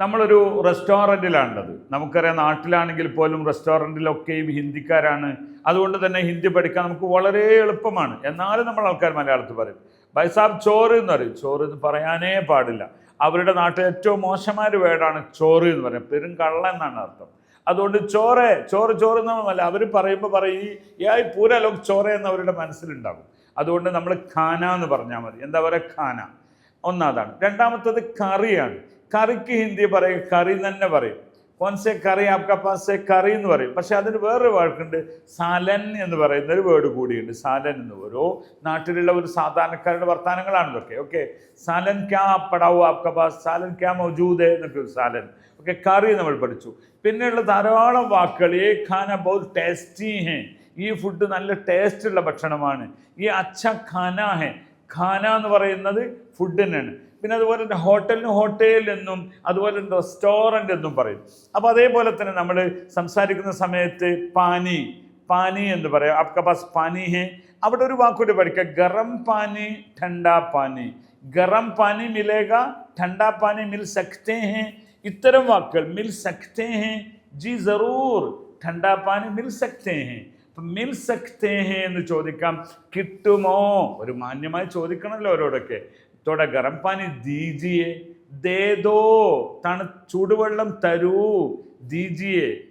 നമ്മളൊരു റെസ്റ്റോറന്റിലാണുള്ളത്. നമുക്കറിയാം നാട്ടിലാണെങ്കിൽ പോലും റെസ്റ്റോറന്റിലൊക്കെയും ഹിന്ദിക്കാരാണ്. അതുകൊണ്ട് തന്നെ ഹിന്ദി പഠിക്കാൻ നമുക്ക് വളരെ എളുപ്പമാണ്. എന്നാലും നമ്മൾ ആൾക്കാർ മലയാളത്തിൽ പറയും. ബൈസാബ് ചോറ് എന്ന് പറയും. ചോറ് എന്ന് പറയാനേ പാടില്ല. അവരുടെ നാട്ടിൽ ഏറ്റവും മോശമായ വേടാണ് ചോറ് എന്ന് പറയും പെരും കള്ള എന്നാണ് അർത്ഥം. അതുകൊണ്ട് ചോറെ ചോറ് ചോറ് എന്നല്ല അവർ പറയുമ്പോൾ പറയും ഈ ഈ പൂര ലോക് ചോറ എന്ന് അവരുടെ മനസ്സിലുണ്ടാകും. അതുകൊണ്ട് നമ്മൾ ഖാന എന്ന് പറഞ്ഞാൽ മതി. എന്താ പറയുക? ഖാന. ഒന്നാതാണ്. രണ്ടാമത്തത് കറിയാണ്. കറിക്ക് ഹിന്ദി പറയും കറി തന്നെ പറയും. കോൺസെ കറി ആപ്ക പാസെ കറി എന്ന് പറയും. പക്ഷെ അതിന് വേറൊരു വാക്കുണ്ട് സാലൻ എന്ന് പറയുന്ന ഒരു വേർഡ് കൂടിയുണ്ട്. സാലൻ എന്ന്. ഓരോ നാട്ടിലുള്ള ഒരു സാധാരണക്കാരുടെ വർത്തമാനങ്ങളാണ് ഇതൊക്കെ. ഓക്കെ സാലൻ ക്യാ പടാവോ ആപ്ക പാസ് സാലൻ ക്യാ മൗജൂദ് എന്നൊക്കെ സാലൻ. ഓക്കെ കറി നമ്മൾ പഠിച്ചു. പിന്നെയുള്ള ധാരാളം വാക്കുകൾ ഏ ഖാന ബഹുത് ടേസ്റ്റി ഹേ. ഈ ഫുഡ് നല്ല ടേസ്റ്റുള്ള ഭക്ഷണമാണ്. ഈ അച്ഛ ഖാന ഹേ. ഖാന എന്ന് പറയുന്നത് ഫുഡിനാണ് പിന്നെ അതുപോലെ തന്നെ ഹോട്ടലിന് ഹോട്ടൽ എന്നും അതുപോലെ തന്നെ റെസ്റ്റോറന്റ് എന്നും പറയും. അപ്പോൾ അതേപോലെ തന്നെ നമ്മൾ സംസാരിക്കുന്ന സമയത്ത് പാനി പാനി എന്ന് പറയാം. ആപ്ക പാസ് പാനി ഹേ. അവിടെ ഒരു വാക്കുകൂടി പഠിക്കുക ഗറം പാനി ഠണ്ട പാനി. ഗറം പാനി മിലേഗ ഠണ്ട പാനി മിൽ സക്തേ ഹേ. ഇത്തരം വാക്കുകൾ മിൽ സക്തേ ഹേ. ജി ജറൂർ ഠണ്ട പാനി മിൽ സക്തേ ഹേ. മിൽ സക്തേ എന്ന് ചോദിക്കാം. കിട്ടുമോ? ഒരു മാന്യമായി ചോദിക്കണമല്ലോ അവരോടൊക്കെ. തോടെ ഗരം പാനി ദീജിയെ. ദേദോ തണു ചൂടുവെള്ളം തരൂ ദീജിയെ.